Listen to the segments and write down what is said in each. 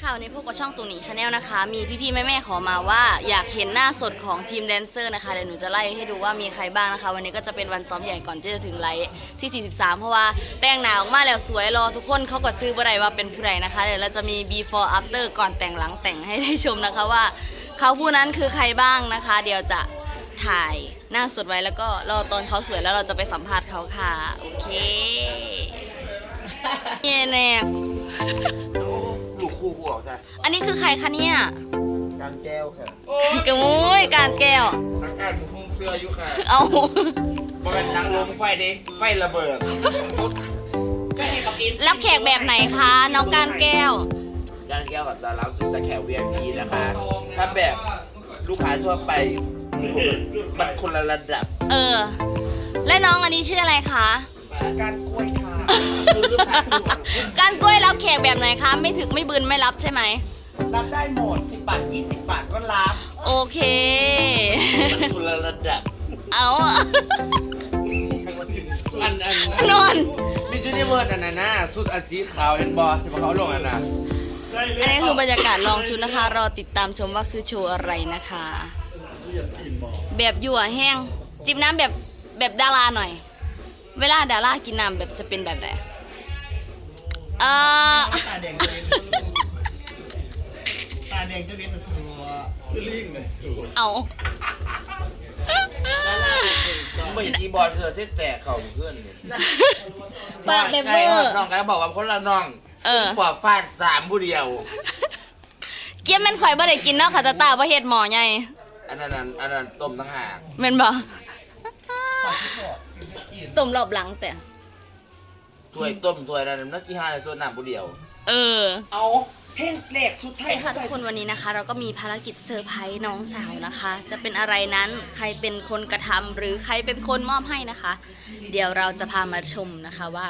ค่ะวันนี้พวกกับช่องตุงหนิงชาแนลนะคะ มีพี่ๆแม่ๆขอมาว่าอยากเห็นหน้าสดของทีมแดนเซอร์นะคะเดี๋ยวหนูจะไล่ให้ดูว่ามีใครบ้างนะคะ วันนี้ก็จะเป็นวันซ้อมใหญ่ก่อนที่จะถึงไลฟ์ที่ 43 เพราะว่าแต่งหน้าออกมาแล้วสวยรอทุกคนเขาก็ชื่อบ่ได้ว่าเป็นผู้ใดนะคะ เดี๋ยวเราจะมี before after ก่อนแต่งหลังแต่งให้ได้ชมนะคะว่า เขาผู้นั้นคือใครบ้างนะคะ เดี๋ยวจะถ่ายหน้าสดไว้แล้วก็รอตอนเขาสวยแล้วเราจะไปสัมภาษณ์เขาค่ะโอเคเย่แน่ลูกคู่กู ออกจ้ะอันนี้คือใครคะเนี่ยการแก้วค่ะกระมุยการแก้วทางการหุ้งเสื้ออยู่ค่ะเอาบ่เป็นนังลงไฟเด้ไฟระเบิดรับแขกแบบไหนคะน้องการแก้ว การแก้วกับจะรับแต่แขก VIP นะคะ ถ้าแบบลูกค้าทั่วไปมันคนละระดับ เออ และน้องอันนี้ชื่ออะไรคะ การกล้วยค่ะคือลู กค้าทั่วการกล้วยรับแขกแบบไหนคะ ไม่ถึกไม่บืนไม่รับใช่ไหม รับได้หมด 10 บาท 20 บาทก็รับโอเค มันคนละระดับเอาอันอันนอนมิจูนิเวิร์ดอันนั้นนะชุดอันสีขาวเห็นบอที่เขาลงอันน่ะอันนี้คือบรรยากาศลองชุดนะคะ รอติดตามชมว่าคือโชว์อะไรนะคะ แบบยั่วแห้ง จิบน้ำแบบแบบดาราหน่อย เวลาดารากินน้ำแบบจะเป็นแบบไหนเออตาแดงตัวเองตาแดงตัวเองเป็นสัวคือลิงเลยสูเอาไม่เห็นจีบอลเธอที่แตกเข่าเพื่อนเนี่ยปากแบบเบอใช่ร์น้องก็บอกว่าคนละน้องเออกว่าฟาดสามผู้เดียว เกี้ยมแม่นข่อยบ่ได้กินเนาะค่ะตาตาบ่เฮ็ดหมอใหญ่อันนั้นอันอันนั้นต้มตั้งหากแม่นบ่ ต้มรอบหลังแต่ ถ้วยต้มถ้วยนั้นนักกีฬาในโซนน้ำผู้เดียว เออ เอาเพ่งเหล็กชุดไทใช่ยค่ะทุกคนวันนี้นะคะ เราก็มีภารกิจเซอร์ไพรส์น้องสาวนะคะ จะเป็นอะไรนั้นใครเป็นคนกระทำหรือใครเป็นคนมอบให้นะคะ เดี๋ยวเราจะพามาชมนะคะว่า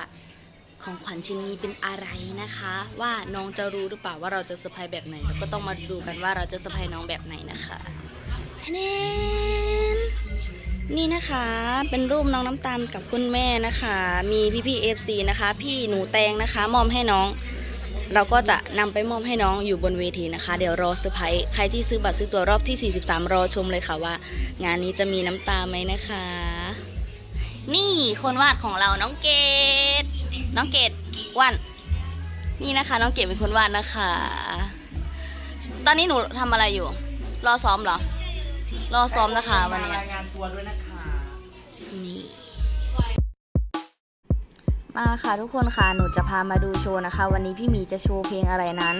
ของขวัญชิ้นนี้เป็นอะไรนะคะ ว่าน้องจะรู้หรือเปล่าว่าเราจะเซอร์ไพรส์แบบไหนเราก็ต้องมาดูกันว่าเราจะเซอร์ไพรส์น้องแบบไหนนะคะทะเนน นี่นะคะเป็นรูปน้องน้ำตาลกับคุณแม่นะคะ มีพี่พี่เอฟซีนะคะ พี่หนูแตงนะคะมอมให้น้อง เราก็จะนำไปมอบให้น้องอยู่บนเวทีนะคะ เดี๋ยวรอเซอร์ไพรส์ใครที่ซื้อบัตรซื้อตัวรอบที่ 43 รอชมเลยค่ะว่า งานนี้จะมีน้ำตาไหมนะคะ นี่คนวาดของเราน้องเกดน้องเกดวันนี่นะคะ น้องเกดเป็นคนวาดนะคะ ตอนนี้หนูทำอะไรอยู่ รอซ้อมเหรอ รอซ้อมนะคะวันนี้ รายงานตัวด้วยนะคะ มาค่ะทุกคนค่ะหนูจะพามาดูโชว์นะคะ วันนี้พี่หมีจะโชว์เพลงอะไรนั้น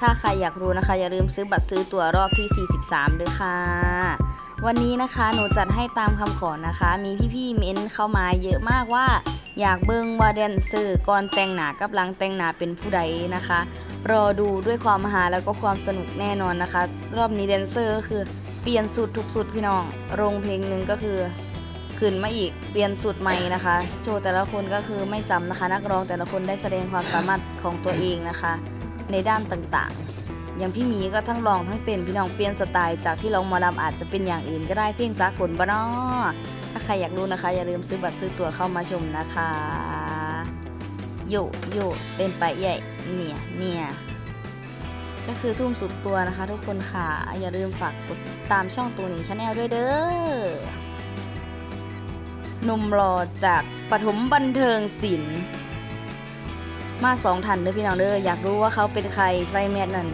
ถ้าใครอยากรู้นะคะ อย่าลืมซื้อบัตรซื้อตั๋วรอบที่ 43ด้วยค่ะ วันนี้นะคะหนูจัดให้ตามคำขอนะคะ มีพี่ๆเม้นเข้ามาเยอะมากว่า อยากเบิ่งว่าแดนเซอร์ก่อนแต่งหนากับหลังแต่งหนาเป็นผู้ใดนะคะ รอดูด้วยความฮาแล้วก็ความสนุกแน่นอนนะคะ รอบนี้แดนเซอร์ก็คือเปลี่ยนสุดทุกสุดพี่น้องโรงเพลงหนึ่งก็คือ ขึ้นมาอีกเปลี่ยนสูตรใหม่นะคะ โชว์แต่ละคนก็คือไม่ซ้ำนะคะ นักร้องแต่ละคนได้แสดงความสามารถของตัวเองนะคะ ในด้านต่างๆ อย่างพี่มีก็ทั้งร้องทั้งเต้นพี่น้องเปลี่ยนสไตล์จากที่เราหมอลำอาจจะเป็นอย่างอื่นก็ได้เพลงสากลบ้านอถ้าใครอยากรู้นะคะ อย่าลืมซื้อบัตรซื้อตั๋วเข้ามาชมนะคะโยโยเต้นไปใหญ่เนี่ยเนี่ยก็คือทุ่มสุดตัวนะคะ ทุกคนค่ะ อย่าลืมฝากกดตามช่องตัวหนิงชาแนลด้วยเด้อ นุ่มหล่อจากปฐมบันเทิงศิลป์มาสองท่านเด้อพี่น้องเด้ออยากรู้ว่าเขาเป็นใครใส่แมสนั่น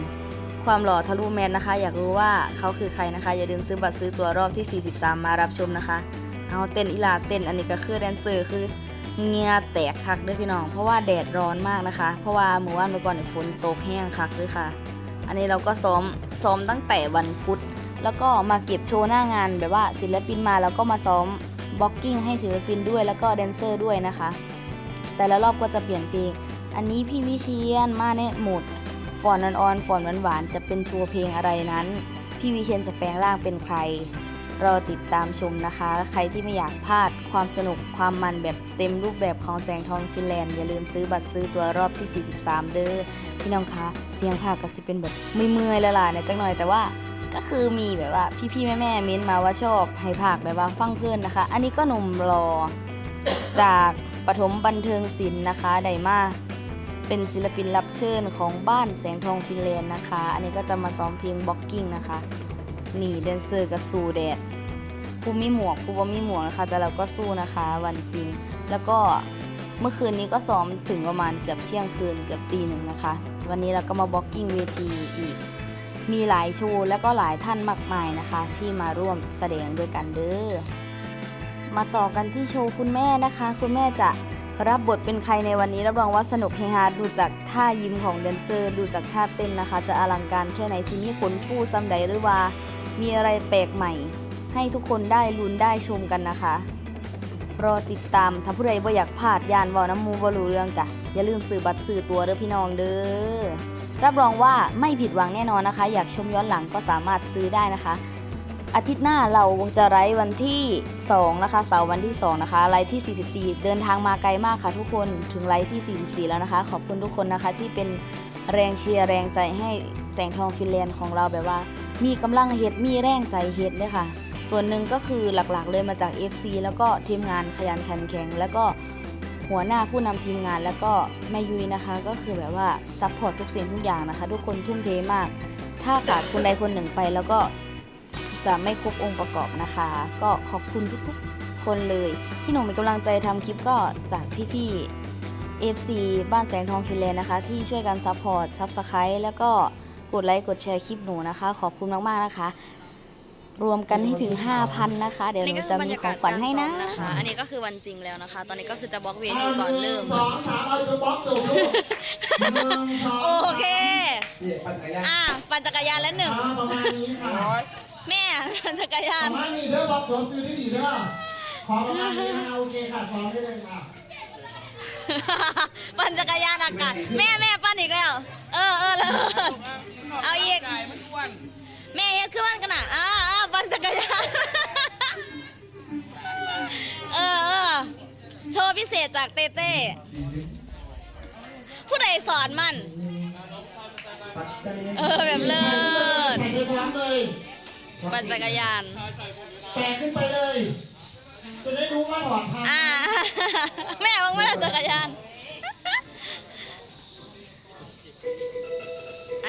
ความหล่อทะลุแมสนะคะ อยากรู้ว่าเขาคือใครนะคะ อย่าลืมซื้อบัตรซื้อตัวรอบที่ 43 มารับชมนะคะเอาเต้นอีลาเต้นอันนี้ก็คือแดนเซอร์คือเงียแตกคักเด้อพี่น้อง เพราะว่าแดดร้อนมากนะคะ เพราะว่าหมู่บ้านเมื่อก่อนเนี่ยฝนตกแห้งคักเลยค่ะ อันนี้เราก็ซ้อมซ้อมตั้งแต่วันพุธแล้วก็มาเก็บโชว์หน้างานแบบว่าศิลปินมาแล้วก็มาซ้อม บล็อกกิ้งให้ศิลปินด้วยแล้วก็แดนเซอร์ด้วยนะคะ แต่ละรอบก็จะเปลี่ยนเพลง อันนี้พี่วิเชียนมาในโหมดฟอนนอนๆฟอนหวานๆจะเป็นโชว์เพลงอะไรนั้น พี่วิเชียนจะแปลงร่างเป็นใคร รอติดตามชมนะคะ ใครที่ไม่อยากพลาดความสนุกความมันแบบเต็มรูปแบบของแสงทองฟินแลนด์อย่าลืมซื้อบัตรซื้อตัวรอบที่ 43 เด้อพี่น้องคะเสียงภาคก็สิเป็นแบบไม่เมื่อยละล่ะเนี่ยจังหน่อยแต่ว่า ก็คือมีแบบว่าพี่ๆแม่ๆเม้นมาว่าชอบให้ภาคแบบว่าฟังเพลินนะคะ อันนี้ก็หนุ่มรอจากปฐมบันเทิงศิลป์นะคะไดมาเป็นศิลปินรับเชิญของบ้านแสงทองฟินแลนด์นะคะ อันนี้ก็จะมาซ้อมเพลงบ็อกกิ้งนะคะนี่แดนเซอร์กับสู้แดดผู้มีหมวกผู้บ่มีหมวกนะคะ แต่เราก็สู้นะคะวันจริง แล้วก็เมื่อคืนนี้ก็ซ้อมถึงประมาณเกือบเที่ยงคืนเกือบตีหนึ่งนะคะ วันนี้เราก็มาบ็อกกิ้งเวทีอีก มีหลายโชว์และก็หลายท่านมากมายนะคะ ที่มาร่วมแสดงด้วยกันเด้อ มาต่อกันที่โชว์คุณแม่นะคะ คุณแม่จะรับบทเป็นใครในวันนี้รับรองว่าสนุกเฮฮาดูจากท่ายิ้มของแดนเซอร์ ดูจากท่าเต้นนะคะ จะอลังการแค่ไหนที่มีขนฟูซ้ำใดหรือว่า มีอะไรแปลกใหม่ ให้ทุกคนได้ลุ้นได้ชมกันนะคะ รอติดตามถ้าผู้ใดบ่อยากพลาดยานเวอน้ำมูบ่รู้เรื่องจ้ะอย่าลืมซื้อบัตรซื้อตัวเด้อพี่น้องเด้อรับรองว่าไม่ผิดหวังแน่นอนนะคะ อยากชมย้อนหลังก็สามารถซื้อได้นะคะ อาทิตย์หน้าเราจะไลฟ์วันที่ 2 นะคะ เสาร์วันที่ 2 นะคะไลฟ์ที่ 44 เดินทางมาไกลมากค่ะทุกคนถึงไลฟ์ที่ 44 แล้วนะคะ ขอบคุณทุกคนนะคะที่เป็นแรงเชียร์แรงใจให้แสงทองฟินแลนด์ของเราแบบว่า มีกำลังเฮ็ดมีแรงใจเฮ็ดเลยค่ะ ส่วนหนึ่งก็คือหลักๆเลยมาจาก FC แล้วก็ทีมงานขยันขันแข็ง แล้วก็หัวหน้าผู้นำทีมงานแล้วก็แม่ยุ้ยนะคะ ก็คือแบบว่าซัพพอร์ตทุกสิ่งทุกอย่างนะคะ ทุกคนทุ่มเทมาก ถ้าขาดคนใดคนหนึ่งไปแล้วก็จะไม่ครบองค์ประกอบนะคะ ก็ขอบคุณทุกๆคนเลย ที่หนูมีกำลังใจทำคลิปก็จากพี่ๆ FC บ้านแสงทองฟินแลนด์นะคะ ที่ช่วยกันซัพพอร์ตซับสไครต์แล้วก็กดไลค์กดแชร์คลิปหนูนะคะ ขอบคุณมากๆนะคะ รวมกันให้ถึง 5,000 นะคะ เดี๋ยวหนูจะมีของขวัญให้นะอันนี้ก็คือวันจริงแล้วนะคะ ตอนนี้ก็คือจะบล็อกเวทีก่อนเริ่ม สองสามเอาตัวบล็อกจูบลูกหนึ่งสองโอเค นี่ปั่นจักรยานอะปั่นจักรยานแล้วหนึ่ง อ่าประมาณนี้ค่ะ แม่ปั่นจักรยาปนระมาณนี้เด้อบล็อกสวมซื้อที่ดีเด้อขอประมาณนี้นะโอเคค่ะซ้อมได้เลยค่ะปั่นจักรยานอากาศ แม่แม่ปั่นอีกแล้ว เออเออเลยเอาอีก แม่เฮ็ดขึ้นมันกันน่ะอ่าอ่าปั่นจักรยานเออเออโชว์พิเศษจากเต้เต้ผู้ใดสอนมัน เออแบบเลิศใส่ไปซ้อมเลยปั่นจักรยานแปะขึ้นไปเลย จะได้รู้ว่าถอดพันอ่า แม่มึงไม่ได้จักรยาน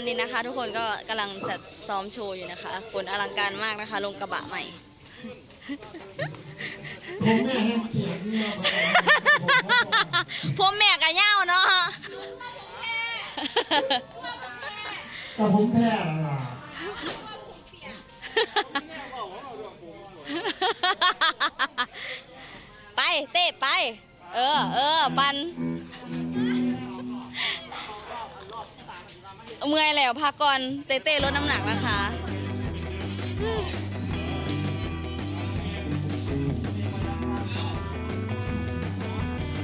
นนี้นะคะ ทุกคนก็กำลังจัดซ้อมโชว์อยู่นะคะฝนอลังการมากนะคะ ลงกระบะใหม่ ผมแม่ให้เปียกเนี่ยผมก็ส่งพวกแม่กะเย่าเนาะแต่ผมแพ้แล้วล่ะไปเต้ไป เออเออปัน เมื่อยแล้วพักก่อนเต้เต้ลดน้ำหนักนะคะ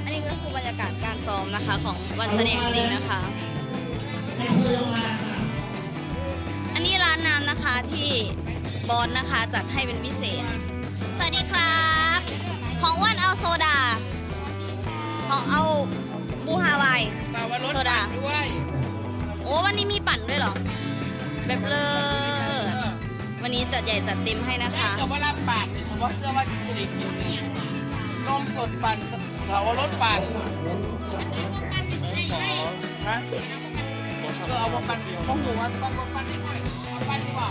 อันนี้ก็คือบรรยากาศการซ้อมนะคะของวันแสดงจริงนะคะแม่คุยลงมาค่ะอันนี้ร้านน้ำนะคะที่บอสนะคะจัดให้เป็นพิเศษ สวัสดีครับ ของอ้วันเอาโซดา ของเอาบูฮาวาย สาวรถโซดา ด้วยโอ้วันนี้มีปั่นด้วยเหรอแบบเลิศวันนี้จัดใหญ่จัดเต็มให้นะคะจะว่ารับปาดผมว่าเชื่อว่าจะได้กินนมสดปั่นสาวรถปั่นฮะก็เอามาปั่นต้องหมูว่าปั่นปั่นนิดหน่อยเอาปั่นดีกว่า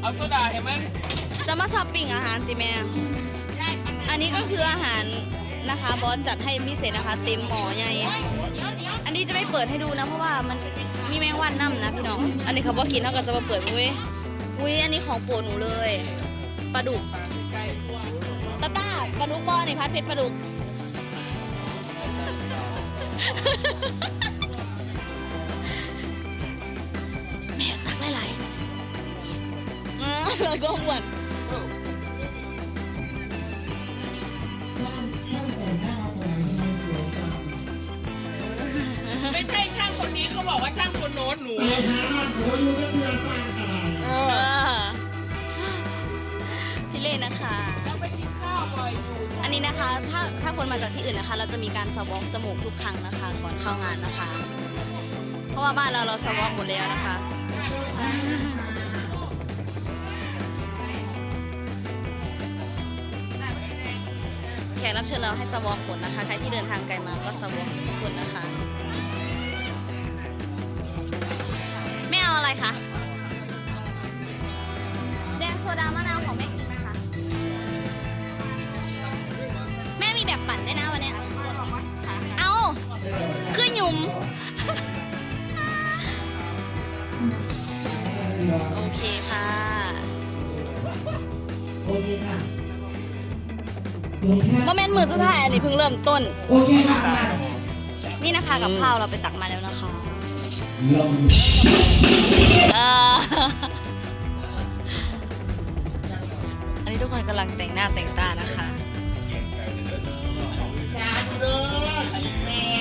เอาโซดาเห็นไหมจะมาช้อปปิ้งอาหารติแม่ อันนี้ก็คืออาหาร นะคะ บอสจัดให้พิเศษนะคะ เต็มหมอใหญ่ อันนี้จะไม่เปิดให้ดูนะ เพราะว่ามันมีแมงวันน้ำนะพี่น้อง อันนี้เขาบอกกินเท่ากับจะมาเปิดอุ้ยอุ้ยอันนี้ของโปรดหนูเลยปลาดุกตาต้าปลาดุกบอนี่พัดเพชรปลาดุกแม่ตักหลายๆอืมแล้วก็หวน ช่างคนโน้นหนูไปหาโอ้ยอยู่ก็เพื่อสร้างอะไรเอเอออพี่เล่นะคะต้องไปกินข้าวบ่อยอยู่อันนี้นะคะ ถ้าถ้าคนมาจากที่อื่นนะคะ เราจะมีการสวอปจมูกทุกครั้งนะคะ ก่อนเข้างานนะคะ เพราะว่าบ้านเราเราสวอปหมดแล้วนะคะเขกรับเชิญเราให้สวอปผลนะคะ ใครที่เดินทางไกลมาก็สวอปทุกคนนะคะ คะ แดงโซดามะนาวของแม่กินนะคะ แม่มีแบบปั่นด้วยนะวันเนี้ยเอาขึ้นหยุ่มโอเคค่ะ โอเคค่ะโมเมนต์มือสุดท้ายอันนี้เพิ่งเริ่มต้น โอเคค่ะ นี่นะคะกับข้าวเราไปตักมาแล้ว นะคะเอออันนี้ทุกคนกำลังแต่งหน้าแต่งตานะคะ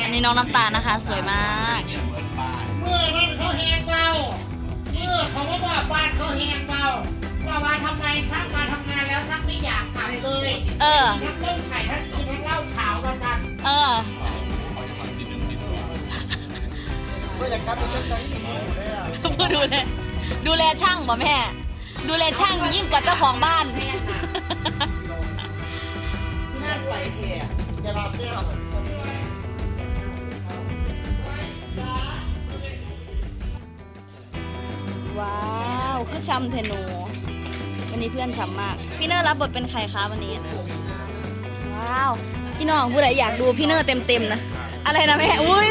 อันนี้น้องน้ำตาลนะคะ สวยมาก เมื่อนั้นเขาแหงเบา เมื่อเขาว่าว่าบ้านเขาแหงเบาว่ามาทำไงซักมาทำงานแล้วซักไม่อยากทำเลยเออทั้งต้มไข่ทั้งกินทั้งเหล้าขาวมาสั่นเออ ก็อยากกลับไปเต้นใจที่หมูเลยอะผู้ดูแลดูแลช่างบ่แม่ ดูแลช่างยิ่งกว่าเจ้าของบ้าน ที่นั่นไปเถอะอย่ารับเรื่องว้าวคือช้ำเทนู วันนี้เพื่อนช้ำมาก พี่เนอร์รับบทเป็นใครคะวันนี้ ว้าว พี่น้องผู้ใดอยากดูพี่เนอร์เต็มๆนะ อะไรนะแม่ อุ้ย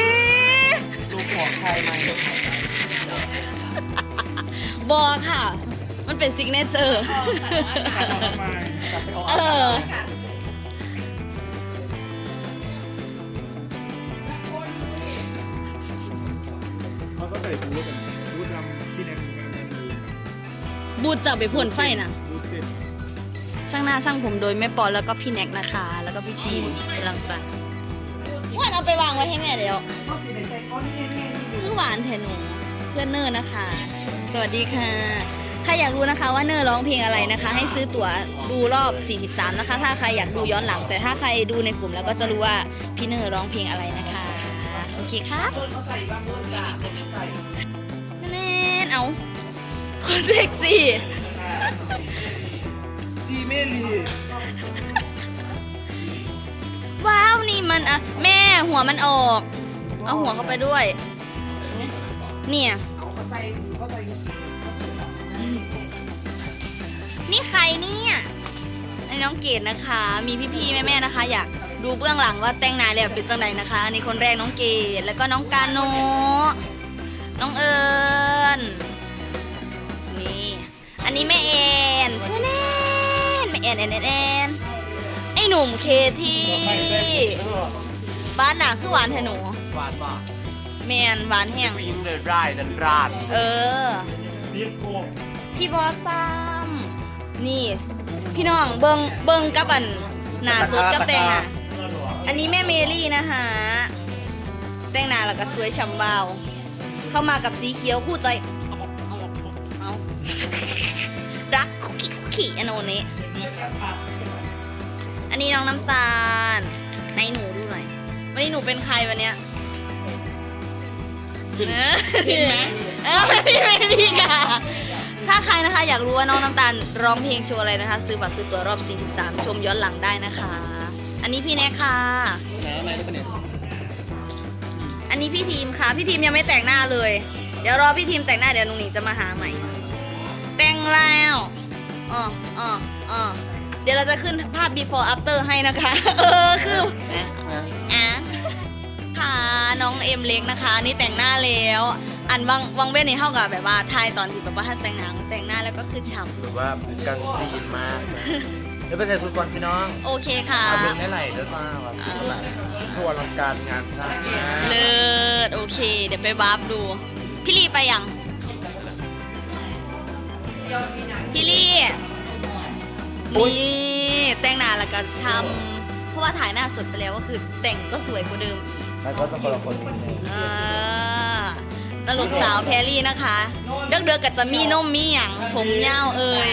ลูกของใครมาบอกค่ะ มันเป็นซิกเนเจอร์เออ เขาก็ใส่บูทอะบูททำที่แนนงานดูบูดจับไปพ่นไฟนะบูทเต้นช่างหน้าช่างผมโดยแม่ปอนแล้วก็พี่แน็กนะคะ แล้วก็พี่จีนรังสรรค์อ้วนเอาไปวางไว้ให้แม่เดี๋ยวคือ หวานแทนหนูเพื่อนเนอร์นะคะ สวัสดีค่ะใครอยากรู้นะคะว่าเนอร์ร้องเพลงอะไรนะคะ ให้ซื้อตั๋วดูรอบ 43 นะคะ ถ้าใครอยากดูย้อนหลัง แต่ถ้าใครดูในกลุ่มแล้วก็จะรู้ว่าพี่เนอร์ร้องเพลงอะไรนะคะ โอเคครับเขาใส่บางคนจ้ะใส่แน่นๆเอาคนเซ็กซี่ซีเมลีว้าวนี่มันอะแม่หัวมันออก เอาหัวเข้าไปด้วย เนี่ย เขาใส่เขาใส่นี่ใครเนี่ยไอ้น้องเกดนะคะ มีพี่ๆแม่ๆนะคะ อยากดูเบื้องหลังว่าแต่งหนายแล้วเป็นจังไดนะคะ อันนี้คนแรกน้องเกดแล้วก็น้องกาโนน้องเอิญนี่อันนี้แม่แอนเพื่อนนแม่แอนแอนแอนแอนไอ้หนุ่มเคที่บ้านหนาคือหวานแทหนูหวานป่ะ แมนหวานแห้งยิ้มเลยร่ายดันราดเออรีบโกงพี่บอสซัมนี่ พี่น้องเบิงเบิงกับอันหนาสดกับแต่งหน้าอันนี้แม่เมลี่นะคะแต่งหน้าแล้วก็สวยฉ่ำวาว เข้ามากับสีเขียวคู่ใจเอาเอาเอารักคุกกี้คุกกี้อันโนนี้อันนี้น้องน้ำตาลในหนูดูหน่อยวันนี้หนูเป็นใครวันเนี้ย เออเออพี่เมลี่ค่ะ ถ้าใครนะคะอยากรู้ว่าน้องน้ำตาลร้องเพลงโชว์อะไรนะคะ ซื้อบัตรซื้อตัวรอบ 43 ชมย้อนหลังได้นะคะ อันนี้พี่แน็กค่ะอันนี้พี่ทีมค่ะ พี่ทีมยังไม่แต่งหน้าเลย เดี๋ยวรอพี่ทีมแต่งหน้าเดี๋ยวนุงหนิงจะมาหาใหม่ แต่งแล้วอ๋ออ๋ออ๋อเดี๋ยวเราจะขึ้นภาพ before after ให้นะคะ เออคืออะค่ะ น้องเอ็มเล็กนะคะนี่แต่งหน้าแล้ว อันวังวังเว้นนี่เท่ากับแบบว่าทายตอนที่แบบว่าถ้าแต่งหนังแต่งหน้าแล้วก็คือฉ่หรือว่ากังซีนมากนะเดี๋ยวไปใส่สุดก่อนพี่น้องำโอเคค่ะเอาเพลงได้ไหลเด้อมาแบบทัวร์ลังการงานสร้างนะเลิศโอเค เดี๋ยวไปวาร์ปดู พี่ลี่ไปยังพี่ลี่นี่แต่งหน้าแล้วก็ช้ำเพราะว่าถ่ายหน้าสดไปแล้วก็คือแต่งก็สวยกว่าเดิม แล้วก็ต้องคนละคนนิดนึงอ่าตลกสาวแพรรี่นะคะเด็กๆก็จะมีนมมีหยังผมยาวเอ่ย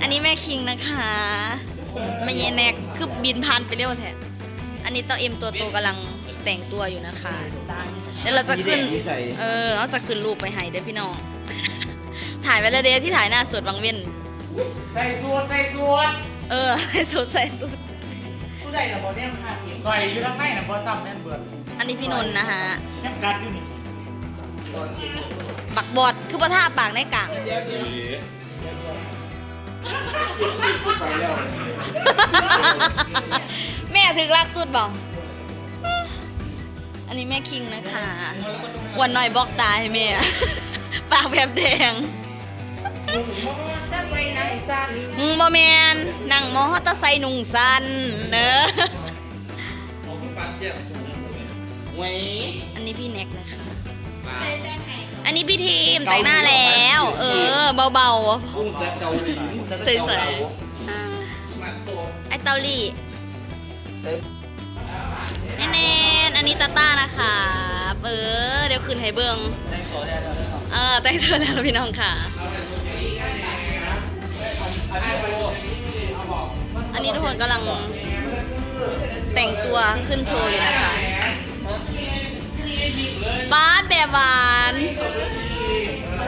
อันนี้แม่คิงนะคะไม่เยแนกคือบินพันไปเร็วแท้อันนี้เต้าเอ็มตัวโตกำลังแต่งตัวอยู่นะคะเดี๋ยวเราจะขึ้นมีเด็กมีใส่เออเราจะขึ้นรูปไปให้เด้อพี่น้อง ถ่ายไว้แล้วเด้ที่ถ่ายหน้าสดวังเว้นใส่สูตรใส่สูตรเออ ใส่สุดใส่สุด ผู้ใดล่ะบ่เนี่ยค่ะเองใส่อยู่ทางในน่ะบ่ซ้ำแม่นเบิดอันนี้พี่นนท์นะฮะแค่กัดอยู่นี่บักบอดคือประท่าปากในกลางไปแล้วแม่ถึงรักสุดบอกอันนี้แม่คิงนะคะอ้วันหน่อยบอกตาให้แม่ ปากแบบแดงถ้าใส่ห นังสั้นอืมบอแมนนั่งมอเตอร์ไซค์หนุ่งสันเนอะของพี่ปันเจ็บสูงไว้อันนี้พี่เน็กนะคะอันนี้พี่ทีมแต่งหน้าแล้ว เออ เบากุ้งจะเกาหลีจะใส่ใส่มาโซๆไอเตาลี่แน่นๆอันนี้ตาต้านะคะเออเดี๋ยวคืนให้เบิงแต่งตัวได้แล้วเออแต่งตัวแล้วพี่น้องค่ะอั อันนี้ทุกคนกำลังแต่งตัวขึ้นโชว์อยู่นะคะบาสแบบหวาน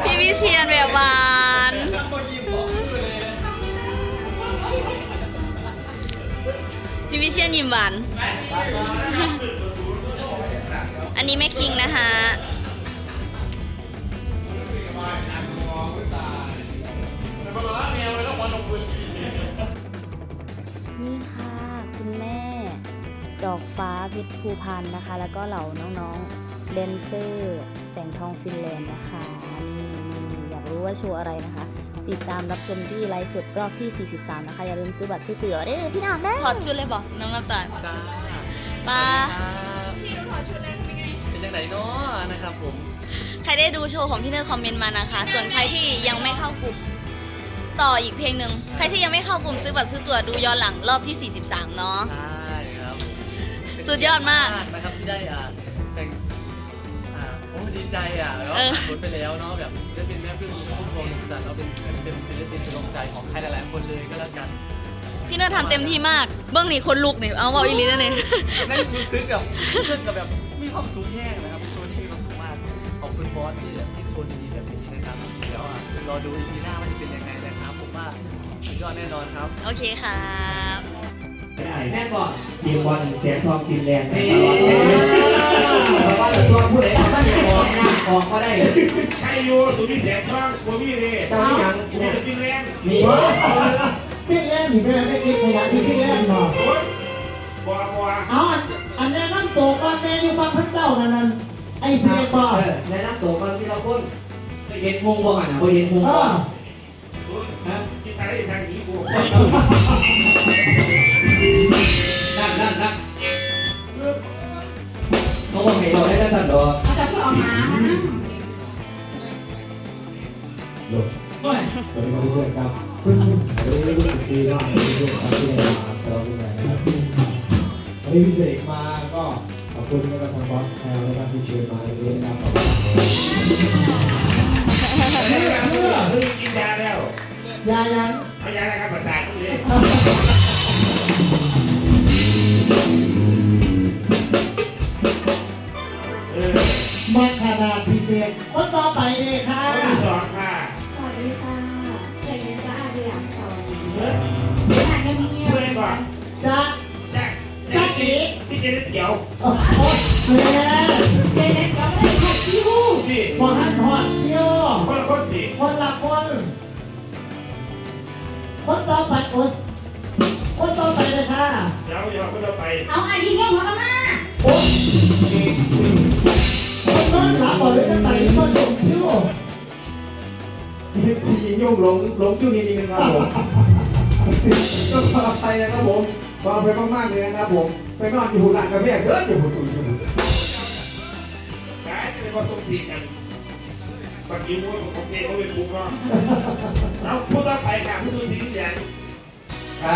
พี่วิเชียนแบบหวาน พี่วิเชียนยิ้มหวาน อันนี้แม่คิ อกฟ้าเพชรภูพันธ์นะคะ แล้วก็เหล่าน้องๆเลนเซอร์แสงทองฟินแลนด์นะคะนี่นี่อยากรู้ว่าโชว์อะไรนะคะ ติดตามรับชมที่ไลฟ์สดรอบที่ 43 นะคะ อย่าลืมซื้อบัตรซื้อตั๋วเด้อพี่น้องเด้อถอดชุดเลยบอกน้องน้ำตาลจ้าป้าเป็นยังไงเนาะนะครับผม ใครได้ดูโชว์ของพี่เนอร์คอมเมนต์มานะคะ ส่วนใครที่ยังไม่เข้ากลุ่มต่ออีกเพลงหนึ่งใครที่ยังไม่เข้ากลุ่มซื้อบัตรซื้อตั๋วดูย้อนหลังรอบที่ 43 เนาะ สุดยอดมากนะครับที่ได้อ่าแต่งอ่าโอ้ดีใจอะแล้วเออผ่านพ้นไปแล้วเนาะแบบได้เป็นแม่พึ่งพุ่มพวงดวงจันทร์เราเป็นเป็นศิลปินดวงใจของใครหลายๆคนเลยก็แล้วกัน พี่เนอร์ทำเต็มที่มาก เบื้องนี้คนลุกนี่เอาบอกอีหลีนั่นเอง นั่นรู้สึกกับรู้สึกกับแบบมีความสูงแย่นะครับเป็นโชว์ที่มีความสุขมาก ขอบคุณบอสที่แบบที่โชว์ดีๆแบบนี้นะครับเดี๋ยวอะรอดูอีพีหน้าว่าจะเป็นยังไงนะครับ ผมว่าสุดยอดแน่นอนครับ โอเคครับ แม่บอกทีมบอลเสียงทองกินแรงนะนี่เพราะว่าตัวผู้ใดเอาบ้านอย่างออกหน้าออกก็ได้ใครอยู่ตัวมีแสงทองตัวมีเลยเจ้าที่ยังมีสกินแรงมีพี่เล่นหรือไม่ไม่กินขยะที่พี่เล่นบอกโอ๊ยบัวบัวเอาอันอันนี้นั่งโตก่อนแม่อยู่ฟังพระเจ้านั่นนั่นไอ้เสียบอกเออในนักตัวบอลที่เราคนเห็นวงบอลนะพอเห็นวงเอบออลโอ๊ยที่ตายได้ทางนี้กู ที่เชิญมาในวันนี้นะครับอบคุณเมื่อเพิ่งกินยาแล้วยายังเอายาอะไรครับประสาทตรงนี้เออมาขนาดพิเศษคนต่อไปเลยค่ะข้อที่สองค่ะสวัสดีค่ะเด็กจ้าเรียกสอนเฮ้ยถ่ายเงียบเพื่อนก่อนจ๊ะแจ๊กแจ๊กอี พี่เจนเขียวโอ้โหแม่ๆเด็กๆก็ไม่ได้ถ่ายคิ้วพี่บอหันหอดเที่ยวคนละคนสิคนละคนคนต่อไปโอ๊ยคนต่อไปเลยค่ะเดี๋ยวเดี๋ยวคนต่อไป เอาอันนี้เนี่ยหัวละมาโอ๊ยคนนอนหลับบอกเลยตั้งแต่คนส่งคิ้วพี่ยิงโยงหลงหลงจุดนี้นี่นะครับผมก็พาไปนะครับผมพาไปมากๆเลยนะครับผม ไปนอนอยู่หุ่นหลังกระเบียงเสืออยู่หุ่นอยู่หุ่นกายจะเป็นว่าต้องสีกันบางทีมันก็โอเคเขาเป็นปุ๊บเนาะเอาพูดต่อไปค่ะพูดถึงที่อย่างอ่า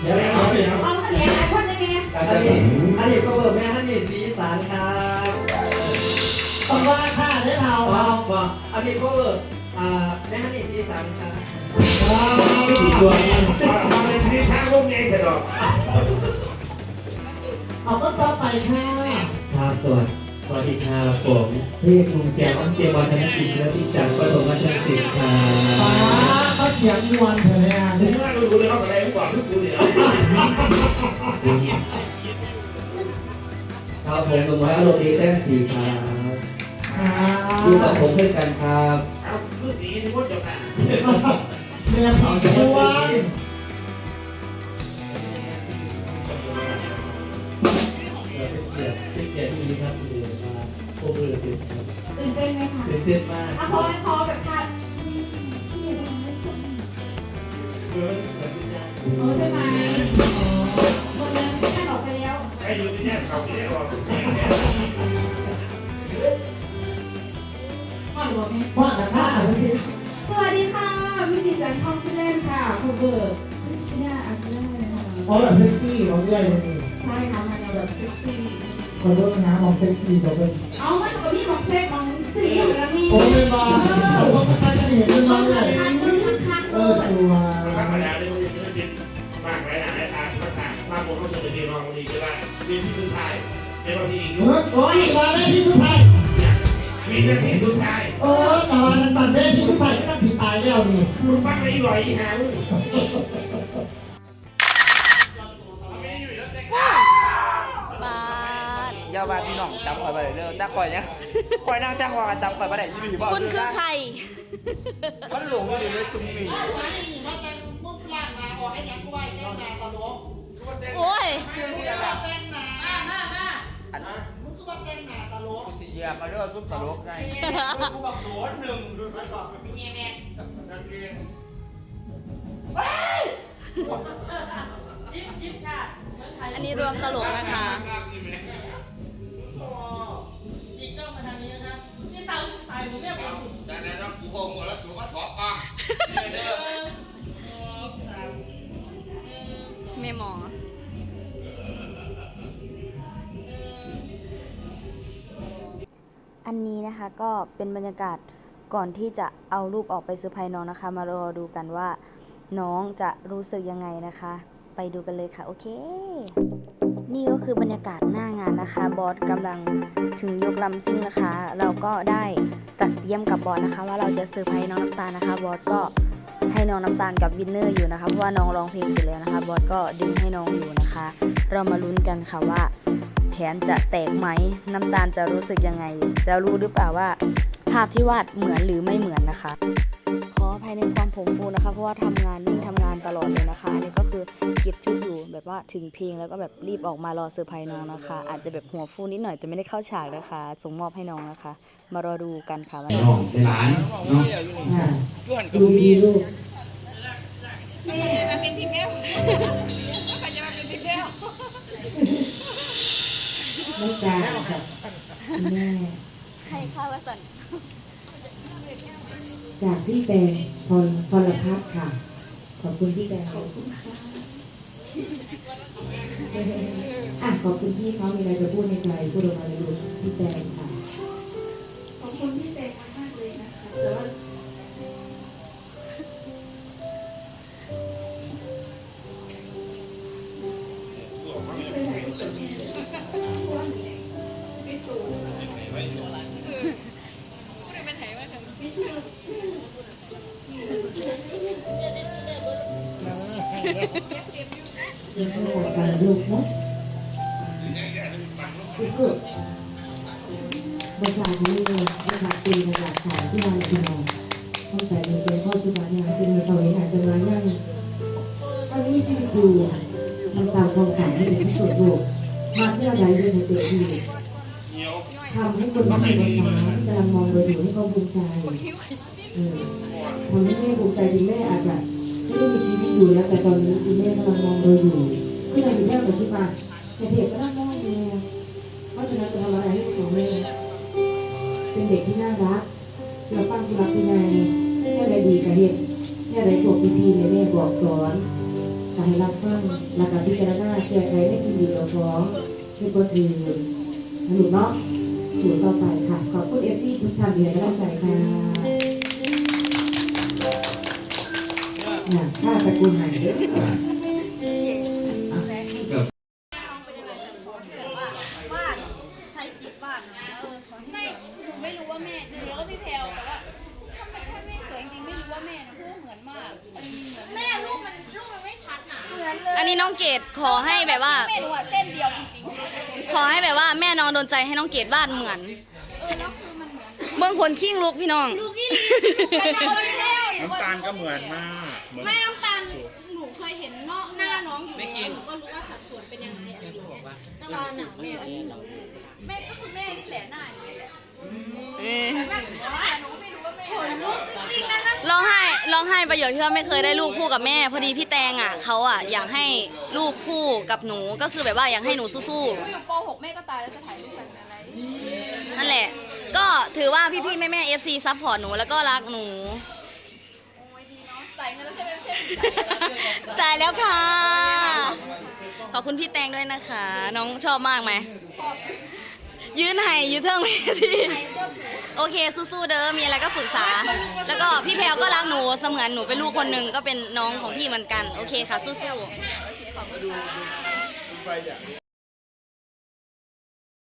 เดี๋ยวเอาไปครับเอาเลี้ยงอาชนได้ไหมอันนี้อันนี้ก็เบิร์แม่ท่านนี่สีสันครับต้องว่าค่าได้เท่าเราวว้าอันนี้ก็เบิร์อ่าแม่ท่านนี่สีสันครับส่วนนี้มาเป็นที่ทางลงไงเถอะ เอาคนต่อไปค่ะครับส่วนสวัสดีครับผมพี่กรุงเสียงของเจมส์วัฒนกิจและพี่จักรปฐมวัฒนศิลป์ครัป้าบเขาเสียงมวนเถอะเนี่ยถึงว่าเราดูเลยเขาอะไรกว่าทุกคนเนี่ยครับผมหนุ่มน้อยอารมณ์ดีแจ้งสีครับอ่าอยู่กับผมเพื่อนกันครับเอาคือสีนี่ว่าจะผ่านเรียนของชวน นเกียรติที่ดีครับที่มาพบเพื่อนเป็นครับตื่นเต้นไหมคะตื่นเต้นมากอะพอพอแบบค่ะเสียดายจังเพื่อนแบบวิญญาณโอ้ใช่ไหมอ๋อคนนั้นแค่ออกไปแล้วไอ้อยู่ที่เนี่ยเขาที่เนี่ยรอแข่งเนี่ยพ่อหรือว่าแม่ว่าแต่ถ้าสวัสดีค่ะวิธีการท่องผู้เล่นค่ะคุณเบิร์ดวิชยาอักเล่นค่ะเขาแบบเซ็กซี่เขาด้วยเลยนี่ใช่ค่ะมาแนวแบบเซ็กซี่ คนเบิ่งนะมองเซ็กซี่เขาเป็นเอามันกับพี่ของเซ็กของสีอยู่แล้วมีโอ้ยมาเอาพวกท่านจะเห็นเป็นต้มาองเลยทักมึงทักทักเอเลอยชัวร์ธรรมดาเลยมันจะเป็นมากไรหนาไรตาภาษาบางคนเขาจะเป็นน้องดีก็ได้มีที่สุดท้ายในบางทีอีกเอยุคอโอ้ยมาเลยที่สุดท้ายมีหน้าที่สุดท้ายเออแต่ว่านันสันเด้ที่สุดท้ายก็ต้องสีตายแล้วนี่มึงฟังไอ้ลอยอีหามึง ว่าพี่น้องจำข่อยไปเลยเด้อแต่ข่อยเนี่ยข่อยนั่งแต่ข่อยก็จำข่อยบ่ได้ยี่หลีบ่คุณคือใคร มันหลงอยู่เลยตรงนี้โอ้ย อันนั้นมึงคือว่าแต่งหน้าตลกสิเหยียบมาเด้อซุ่มตลกไงกูบักโดนหนึ่งดูไปก่อนเป็นแม่นั่นเองอันนี้รวมตลกนะคะ แต่แล้วต้องกูโกงแล้วถูกมาสอบอะแม่หมออันนี้นะคะก็เป็นบรรยากาศก่อนที่จะเอารูปออกไปเซอร์ไพรส์น้องนะคะ มารอดูกันว่า น้องจะรู้สึกยังไงนะคะ ไปดูกันเลยค่ะ โอเค นี่ก็คือบรรยากาศหน้างานนะคะ บอสกำลังถึงยกลำซิ่งนะคะ เราก็ได้จัดเตรียมกับบอสนะคะ ว่าเราจะเซอร์ไพรส์น้องน้ำตาลนะคะ บอสก็ให้น้องน้ำตาลกับวินเนอร์อยู่นะคะเพราะว่าน้องร้องเพลงเสร็จแล้วนะคะ บอสก็ดึงให้น้องอยู่นะคะ เรามาลุ้นกันค่ะว่า แผนจะแตกไหมน้ำตาลจะรู้สึกยังไง จะรู้หรือเปล่าว่า ภาพที่วาดเหมือนหรือไม่เหมือนนะคะ ออภัยในความผงฟูนะคะ เพราะว่าทำงานนิ่งทำงานตลอดเลยนะคะ อันนี้ก็คือเก็บชุดอยู่แบบว่าถึงเพลงแล้วก็แบบรีบออกมารอเซอร์ไพรส์น้องนะคะ อาจจะแบบหัวฟูนิดหน่อยแต่ไม่ได้เข้าฉากนะคะ ส่งมอบให้น้องนะคะ มารอดูกันค่ะว่าน้องเป็นหลานเนาะย้อนกับดูมีดีลูกน้องการกับแม่ใครค่าวสัน จากพี่แตงพรพรพัฒน์ค่ะ ขอบคุณพี่แตงขอบคุณค่ะอะขอบคุณพี่เขามีอะไรจะพูดในใจพูดออกมาเลยลูกพี่แตงค่ะ ขอบคุณพี่เตงมากๆเลยนะคะแต่ว่า เคยถ่ายรูกับแม่เลยเพราะว่าหนูยังไม่โตไม่เชื่อไม่ยังไม่หมดการลูนะสู้ๆภาษาที่นี่ภาษาตีภาษาขายที่วันที่นอนตั้งแต่เด็กๆพ่อสุวรรณเนี่ยเป็นสมัยอาจจะมานั่งตอนนี้มีชีวิตอยู่ทำตามความฝันให้ดีที่สุดลูกมาเพื่ออะไรเรื่องในเต็มที่ทำให้คนที่มีปัญหาที่กำลังมองเราอยู่ให้เขาภูมิใจทำให้แม่ภูมิใจดีแม่อาจจะ ไม่ได้มีชีวิตอยู่แล้วแต่ตอนนี้คุณแม่กำลังมองเราอยู่ก็เลยมีแม่ก็คิดว่าแต่เด็กก็น่ามองอยู่แล้วเพราะฉะนั้นจะทำอะไรให้ของแม่เป็นเด็กที่น่ารักเสือปังกุลักคุณนายแม่ใดดีกับเห็นแม่ใดพวกพี่ๆในแม่บอกสอนการรับฟังหลักการพิจารณาแก้ไขในสิ่งที่เราฟ้องให้คนอื่นนะลูกเนาะสู่ต่อไปค่ะ ขอบคุณเอฟซีทุกท่านที่ให้กำลังใจค่ะ น่ะข้าตระกูลไหนเด้อวาดใช้จิตวาดาดนะเออขอให้ไม่หนูไม่รู้ว่าแม่หนูแล้วก็พี่แพลวแต่ว่าถ้าไม่ถ้าแม่สวยจริงๆไม่รู้ว่าแม่นะเพราะว่าเหมือนมากมันมีเหมือนแม่รูปมันรูปมันไม่ชัดนะเหมือนเลยอันนี้น้องเกดขอให้แบบว่า แม่หนูอะเส้นเดียวจริงขอให้แบบว่าแม่น้องโดนใจให้น้องเกดวาดเหมือนๆเออแล้วคือมันเหมือนเบื้องคนขิ้งลุกพี่น้อง ลูกยี่ลีกันนะคนแรกน้ำตาลก็เหมือนมาก เหมือนแม่น้ำตาลหนูเคยเห็นนอกหน้าน้องอยู่แล้วหนูก็รู้ว่าสัดส่วนเป็นยังไงอะไรอย่างเงี้ยแต่ว่าหนังแม่อันนี้หนูแม่ก็คือแม่นี่แหละหน้าอย่างเงี้ยแหละเออแต่แม่หนูว่าหนูก็ไม่รู้ว่าแม่จริงๆนะนั่นร้องไห้ร้องไห้ประโยคที่ว่าไม่เคยได้รูปคู่กับแม่ พอดีพี่แตงอะเขาอะอยากให้รูปคู่กับหนูก็คือแบบว่าอยากให้หนูสู้หนูอยู่ป .6 แม่ก็ตายแล้วจะถ่ายรูปกันอะไรๆนั่นแหละ ก็ถือว่าพี่ๆแม่ๆ FC ซัพพอร์ตหนูแล้วก็รักหนูโอ้ยดีเนาะ จ่ายเงินแล้วใช่ไหมไม่ใช่จ่ายแล้วค่ะ ขอบคุณพี่แตงด้วยนะคะ น้องชอบมากไหมขอบยืนให้ยืนเทิงเวทีโอเคสู้ๆเด้อมีอะไรก็ปรึกษา แล้วก็พี่แพลวก็รักหนูเสมือนหนูเป็นลูกคนหนึ่งก็เป็นน้องของพี่เหมือนกัน โอเคค่ะสู้ๆ